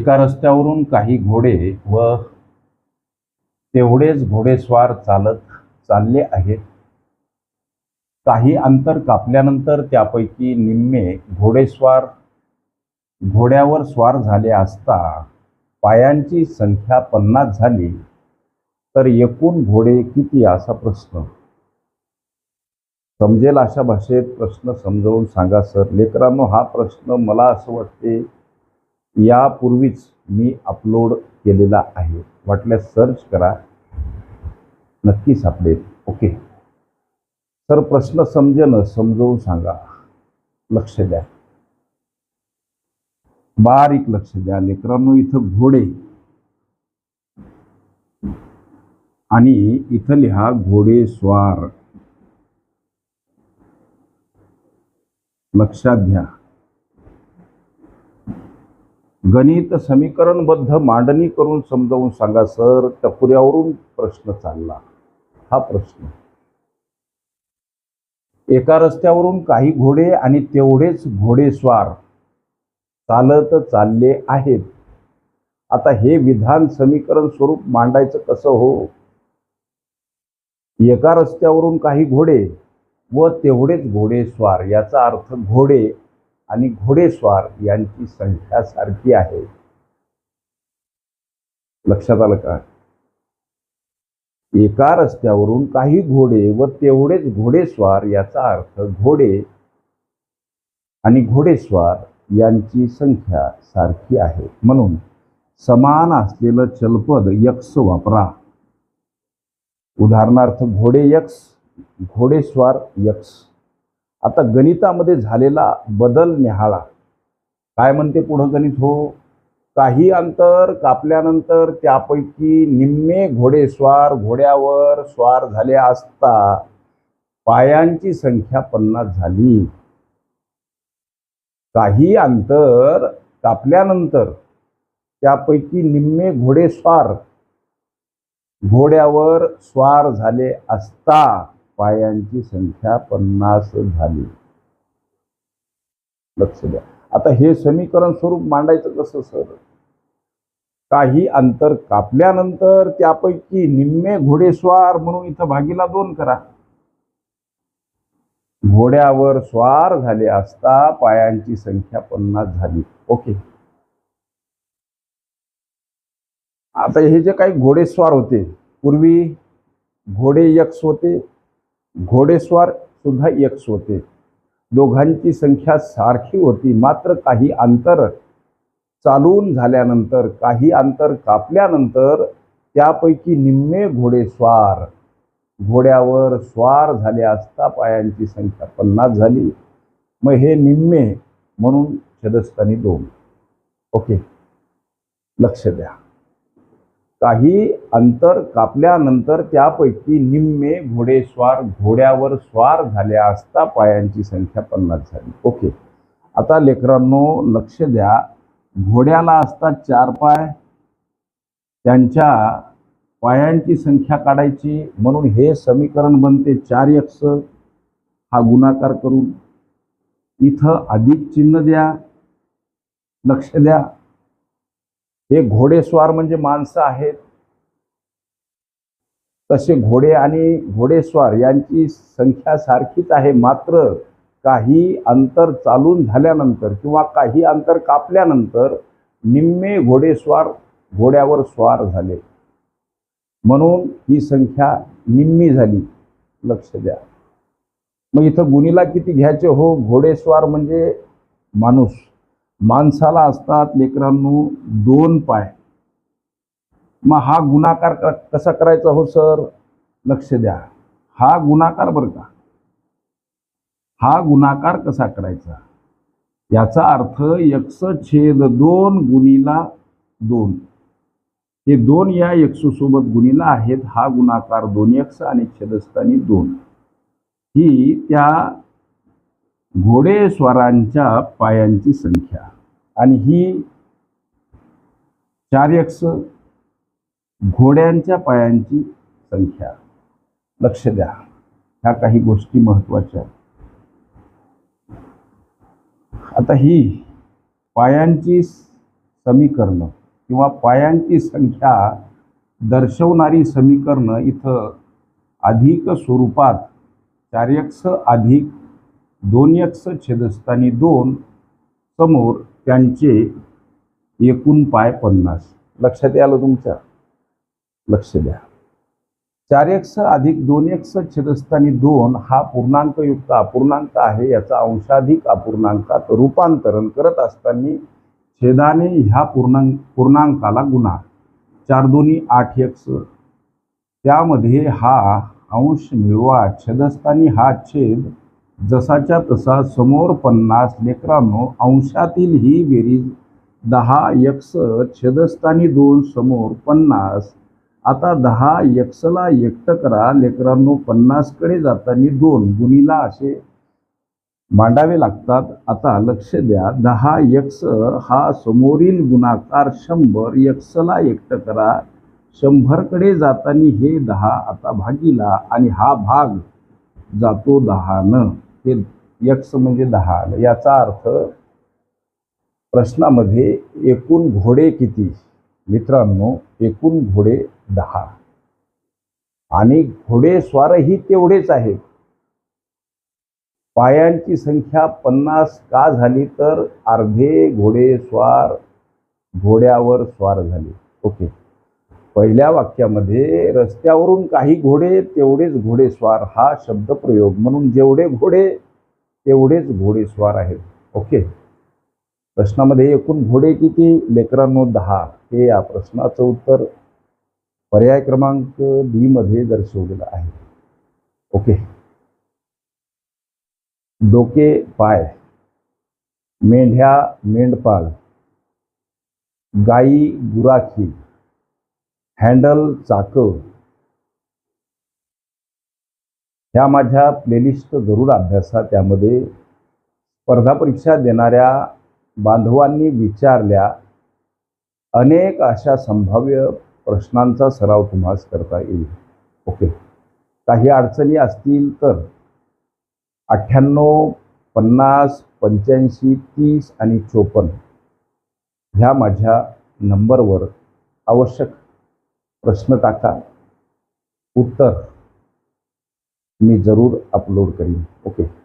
एका रस्त्यावरून काही घोडे व तेवढेच घोडेस्वार चालत चालले आहेत. काही अंतर कापल्यानंतर त्यापैकी निम्मे घोडेस्वार घोड्यावर स्वार झाले असता पायांची संख्या पन्नास झाली. तर एकूण घोडे किती असा प्रश्न? समजेल अशा भाषेत प्रश्न समजावून सांगा सर. लेकरांनो हा प्रश्न मला असं वाटते यापूर्वीच मी अपलोड केलेला आहे. वाटल्यास सर्च करा. नक्की सापडेल. ओके तर प्रश्न समजेन समजवून सांगा. लक्ष द्या. बारीक लक्ष द्या. लेकरांनो इथं घोडे. आणि इथं लिहा घोडे स्वार. लक्षात घ्या. गणित समीकरणबद्ध मांडणी करून समजावून सांगा सर. टपुऱ्यावरून प्रश्न चालला. हा प्रश्न. एका रस्त्यावरून काही घोडे आणि तेवढेच घोडेस्वार चालत चालले आहेत. आता हे विधान समीकरण स्वरूप मांडायचं कसं हो? एका रस्त्यावरून काही घोडे व तेवढेच घोडेस्वार याचा अर्थ घोडे आणि घोडेस्वार यांची संख्या सारखी आहे. लक्षात आलं का? एका रस्त्यावरून काही घोडे व तेवढेच घोडेस्वार याचा अर्थ घोडे आणि घोडेस्वार यांची संख्या सारखी आहे. म्हणून समान असलेलं चलपद यक्स वापरा. उदाहरणार्थ घोडे यक्स घोडेस्वार यक्स आता गणितामध्ये झालेला बदल निहाळा. काय म्हणते पुढं गणित हो? काही अंतर कापल्यानंतर त्यापैकी निम्मे घोडेस्वार घोड्यावर स्वार झाले असता पायांची संख्या पन्नास झाली. काही अंतर कापल्यानंतर त्यापैकी निम्मे घोडेस्वार घोड्यावर स्वार झाले असता पायांची संख्या पन्नास झाली. लक्ष द्या. आता हे समीकरण स्वरूप मांडायचं कसं सर? काही अंतर कापल्यानंतर त्यापैकी निम्मे घोडेस्वार म्हणून इथं भागीला दोन करा. घोड्यावर स्वार झाले असता पायांची संख्या पन्नास झाली. ओके. आता हे जे काही घोडेस्वार होते पूर्वी घोडे यक्स होते घोडेस्वार सुद्धा यक्स होते. दोघांची संख्या सारखी होती. मात्र काही अंतर चालून झाल्यानंतर काही अंतर कापल्यानंतर त्यापैकी निम्मे घोडेस्वार घोड्यावर स्वार झाले असता पायांची संख्या पन्नास झाली. मग हे निम्मे म्हणून छदस्थानी दोन. ओके. लक्ष द्या. काही अंतर कापल्यानंतर त्यापैकी निम्मे घोडेस्वार घोड्यावर स्वार झाल्या असता पायांची संख्या पन्नास झाली. ओके. आता लेकरांनो लक्ष द्या. घोड्याला असतात चार पाय. त्यांच्या पायांची संख्या काढायची. म्हणून हे समीकरण बनते चार यक्ष हा गुणाकार करून. इथं अधिक चिन्ह द्या. लक्ष द्या. हे घोडेस्वार म्हणजे माणसं आहेत. तसे घोडे आणि घोडेस्वार यांची संख्या सारखीच आहे. मात्र काही अंतर चालून झाल्यानंतर किंवा काही अंतर कापल्यानंतर निम्मे घोडेस्वार घोड्यावर स्वार झाले. म्हणून ही संख्या निम्मी झाली. लक्ष द्या. मग इथं गुणीला किती घ्यायचे? हो घोडेस्वार म्हणजे माणूस. माणसाला असतात लेकरांनो दोन पाय. मग हा गुणाकार कसा करायचा हो सर? लक्ष द्या. हा गुणाकार बरं का? हा गुणाकार कसा करायचा? याचा अर्थ यक्स छेद दोन गुणीला दोन. हे दोन या यक्षसोबत गुणीला आहेत. हा गुणाकार दोन यक्ष आणि छेदस्थानी दोन. ही त्या घोडेस्वारांच्या पायांची संख्या. आणि ही चार घोड्यांच्या पायांची संख्या. लक्ष द्या. ह्या काही गोष्टी महत्त्वाच्या आहेत. आता ही पायांची समीकरणं किंवा पायांची संख्या दर्शवणारी समीकरणं इथं अधिक स्वरूपात चार अधिक दोन एक्स छेदस्थानी दोन समोर त्यांचे एकूण पाय पन्नास. लक्षात आलं तुमच्या? लक्ष द्या. चार एक्स अधिक दोन एक्स छेदस्थानी दोन हा पूर्णांकयुक्त अपूर्णांक आहे. याचा अंशाधिक अपूर्णांकात रूपांतरण करत असताना छेदाने ह्या पूर्णांक पूर्णांकाला गुणा. चार दोन्ही आठ एक्स त्यामध्ये हा अंश मिळवा. छेदस्थानी हा छेद जसाच्या तसा समोर पन्नास लेकरांनो अंशातील ही बेरीज दहा यक्स छेदस्थानी दोन समोर पन्नास. आता दहा यक्सला एकटं करा लेकरांनो पन्नासकडे जाताना दोन गुणीला असे मांडावे लागतात. आता लक्ष द्या दहा यक्स हा समोरील गुणाकार शंभर यक्सला एकटं करा शंभरकडे जाताना हे दहा आता भागीला आणि हा भाग जातो दहानं. हे यक्ष म्हणजे दहा. आलं याचा अर्थ प्रश्नामध्ये एकूण घोडे किती? मित्रांनो एकूण घोडे दहा. आणि घोडेस्वारही तेवढेच आहेत. पायांची संख्या पन्नास का झाली तर अर्धे घोडेस्वार घोड्यावर स्वार झाले. ओके. पहिल्या वाक्यामध्ये रस्त्यावरून काही घोडे तेवढेच घोडेस्वार हा शब्दप्रयोग म्हणून जेवढे घोडे तेवढेच घोडेस्वार आहेत. ओके. प्रश्नामध्ये एकूण घोडे किती? लेकरांनो दहा. हे या प्रश्नाचं उत्तर पर्याय क्रमांक बी मध्ये दर्शवलेलं आहे. ओके. डोके पाय. मेंढ्या मेंढपाळ गाई गुराखी. हँडल चाकं. ह्या माझ्या प्लेलिस्ट जरूर अभ्यासा. त्यामध्ये स्पर्धा परीक्षा देणाऱ्या बांधवांनी विचारल्या अनेक अशा संभाव्य प्रश्नांचा सराव तुम्हाला करता येईल. ओके. काही अडचणी असतील तर अठ्ठ्याण्णव पन्नास पंच्याऐंशी तीस आणि चोपन्न ह्या माझ्या नंबरवर आवश्यक प्रश्न टाका. उत्तर मी जरूर अपलोड करीन. ओके